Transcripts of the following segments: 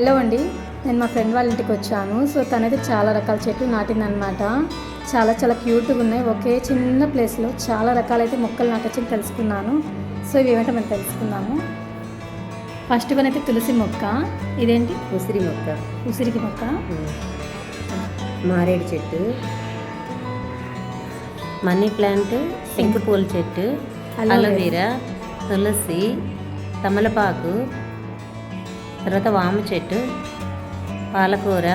Hello అండి నేను మా ఫ్రెండ్ వాళ్ళ ఇంటికి వచ్చాను. సో తనైతే చాలా రకాల చెట్లు నాటిందనమాట. చాలా చాలా క్యూట్గా ఉన్నాయి. ఒకే చిన్న ప్లేస్లో చాలా రకాలైతే మొక్కలు నాటొచ్చని తెలుసుకున్నాను. సో ఇవి ఏమంటే మనం తెలుసుకుందాము. ఫస్ట్ వన్ అయితే తులసి మొక్క. ఇదేంటి? ఉసిరి మొక్క. ఉసిరికి మొక్క. మారేడు చెట్టు. మనీ ప్లాంట్ శంకుపూల చెట్టు అలోవెరా. అలోవెరా తులసి తమలపాకు తర్వాత వాము చెట్టు పాలకూర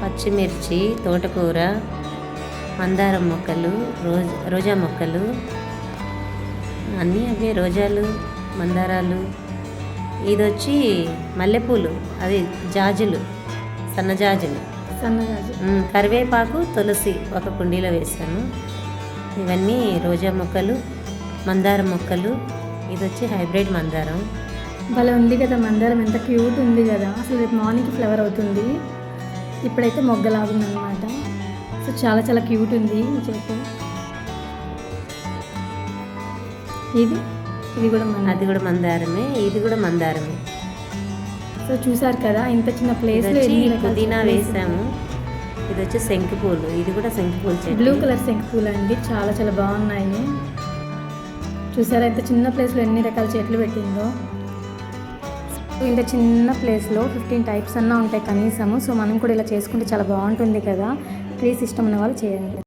పచ్చిమిర్చి తోటకూర మందారం మొక్కలు రోజ్ రోజా మొక్కలు అన్నీ అవే రోజాలు మందారాలు. ఇది వచ్చి మల్లెపూలు అది జాజులు సన్నజాజులు సన్నజాజి కరివేపాకు తులసి ఒక కుండీలో వేసాను ఇవన్నీ రోజా మొక్కలు మందారం మొక్కలు. ఇది వచ్చి హైబ్రిడ్ మందారం. భలే ఉంది కదా మందారం ఎంత క్యూట్ ఉంది కదా. అసలు రేపు మార్నింగ్ ఫ్లవర్ అవుతుంది. ఇప్పుడైతే మొగ్గలాగుందనమాట సో చాలా చాలా క్యూట్ ఉంది ఈ చెట్టు ఇది? ఇది కూడా మన అది కూడా మందారమే ఇది కూడా మందారమే. సో చూసారు కదా ఇంత చిన్న రకాల పుదీనా వేసాము ఇది వచ్చి శంకు పూలు ఇది కూడా శంకు పూలు చెట్టు. బ్లూ కలర్ శంకు పూలు అండి చాలా చాలా బాగున్నాయి. చూసారా ఇంత చిన్న ప్లేస్లో ఎన్ని రకాల చెట్లు పెట్టిందో. ఇంత చిన్న ప్లేస్లో ఫిఫ్టీన్ టైప్స్ అన్నా ఉంటాయి కనీసము. సో మనం కూడా ఇలా చేసుకుంటే చాలా బాగుంటుంది కదా. ట్రీస్ ఇష్టం ఉన్న వాళ్ళు చేయండి.